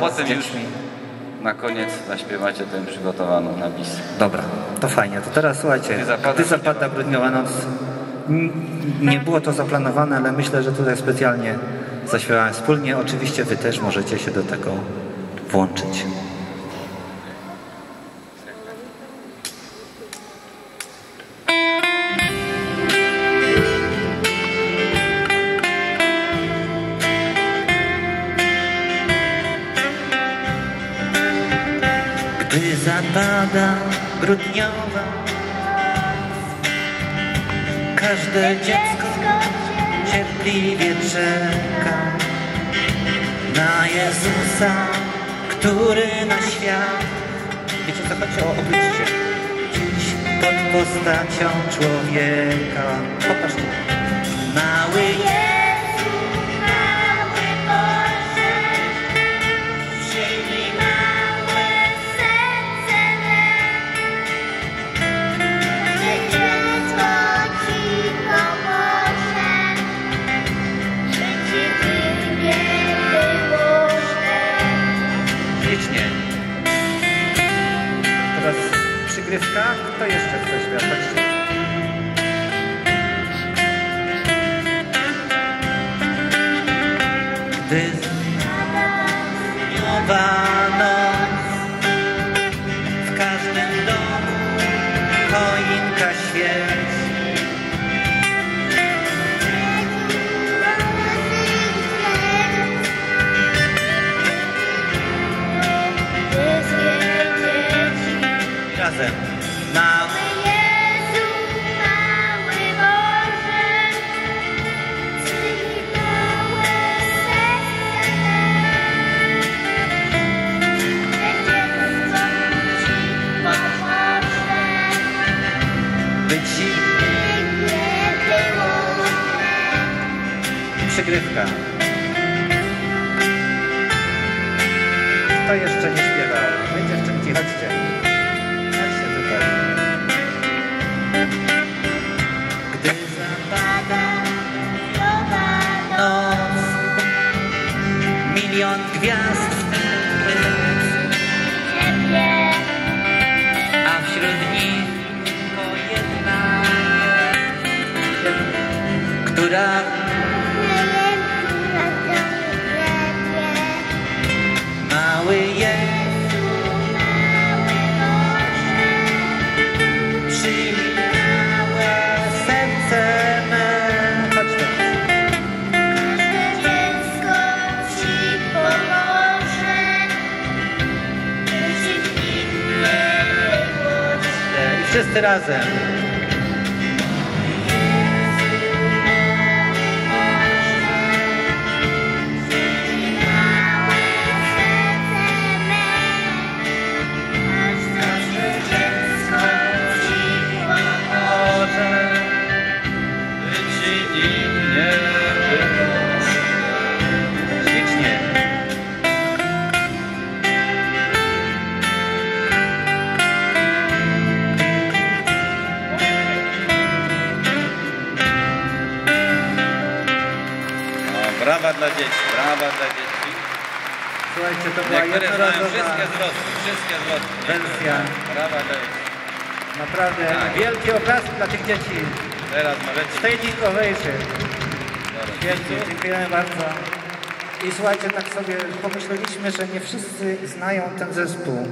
Potem już dziećmi. na koniec zaśpiewacie tę przygotowaną na bis. Dobra, to fajnie. To teraz słuchajcie, Gdy zapada gdy zapada grudniowa noc, nie było to zaplanowane, ale myślę, że tutaj specjalnie zaśpiewałem wspólnie. Oczywiście wy też możecie się do tego włączyć. Gdy zapada grudniowa Każde dziecko cierpliwie czeka Na Jezusa, który na świat. Wiecie co chodzi o obliczie Dziś pod postacią człowieka. Popatrzcie. Mały Licznie. Teraz przygrywka. Kto jeszcze chce? Chodźcie. Gdy Razem. Mały Jezu, mały Boże, przyjmij serce. Że dziecko Ci pomoże, by ci nie przygrywka. Kto jeszcze nie? Wy dziewczynki, chodźcie. Chodźcie gwiazd. A wśród nich tylko jedna która wszyscy razem. Brawa dla dzieci, brawa dla dzieci. Słuchajcie, to była Niektóre znają wszystkie jednorazowa zwrotki, wszystkie zwrotki. wersja. Brawa dla dzieci. Naprawdę Tak. wielkie oklaski dla tych dzieci. Teraz możecie... Standing ovation. Wielkie, dziękujemy bardzo. I słuchajcie, tak sobie pomyśleliśmy, że nie wszyscy znają ten zespół.